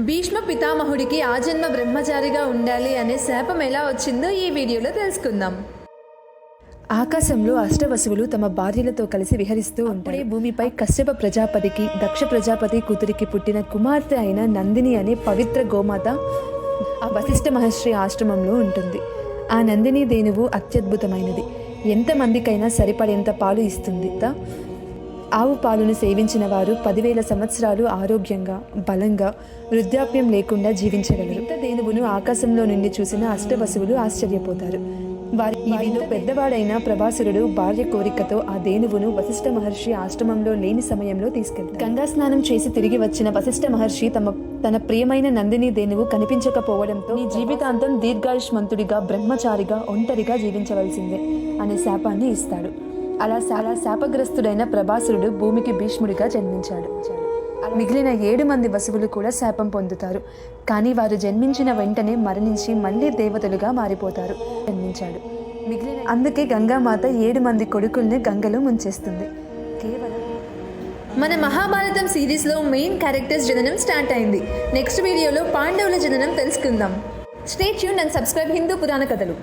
భీష్మ పితామహుడికి ఆజన్మ బ్రహ్మచారిగా ఉండాలి అనే శాపం ఎలా వచ్చిందో ఈ వీడియోలో తెలుసుకుందాం. ఆకాశంలో అష్టవసువులు తమ భార్యలతో కలిసి విహరిస్తూ ఉంటాయి భూమిపై కశ్యప ప్రజాపతికి దక్ష ప్రజాపతి కూతురికి పుట్టిన కుమార్తె అయిన నందిని అనే పవిత్ర గోమాత ఆ వశిష్ఠ మహర్షి ఆశ్రమంలో ఉంటుంది. ఆ నందిని దేనువు అత్యద్భుతమైనది. ఎంతమందికైనా సరిపడేంత పాలు ఇస్తుంది. ఆవు పాలును సేవించిన వారు పదివేల సంవత్సరాలు ఆరోగ్యంగా బలంగా వృద్ధాప్యం లేకుండా జీవించగలరు. ఇంత దేనువును ఆకాశంలో నుండి చూసిన అష్టవసువులు ఆశ్చర్యపోతారు. వారి వారిలో పెద్దవాడైన ప్రభాసురుడు భార్య కోరికతో ఆ దేనువును వశిష్ఠ మహర్షి ఆశ్రమంలో లేని సమయంలో తీసుకెళ్తారు గంగా స్నానం చేసి తిరిగి వచ్చిన వశిష్ఠ మహర్షి తమ తన ప్రియమైన నందిని దేనువు కనిపించకపోవడంతో నీ జీవితాంతం దీర్ఘాయుష్మంతుడిగా బ్రహ్మచారిగా ఒంటరిగా జీవించవలసిందే అనే శాపాన్ని ఇస్తాడు. అలా చాలా శాపగ్రస్తుడైన ప్రభాసురుడు భూమికి భీష్ముడిగా జన్మించాడు. మిగిలిన ఏడు మంది వసువులు కూడా శాపం పొందుతారు. కానీ వారు జన్మించిన వెంటనే మరణించి మళ్ళీ దేవతలుగా మారిపోతారు. జన్మించాడు. మిగిలిన అందుకే గంగామాత ఏడు మంది కొడుకుల్ని గంగలో ముంచేస్తుంది. కేవలం మన మహాభారతం సిరీస్లో మెయిన్ క్యారెక్టర్స్ జననం స్టార్ట్ అయింది. నెక్స్ట్ వీడియోలో పాండవుల జననం తెలుసుకుందాం. Stay tune and subscribe Hindu పురాణ కథలు.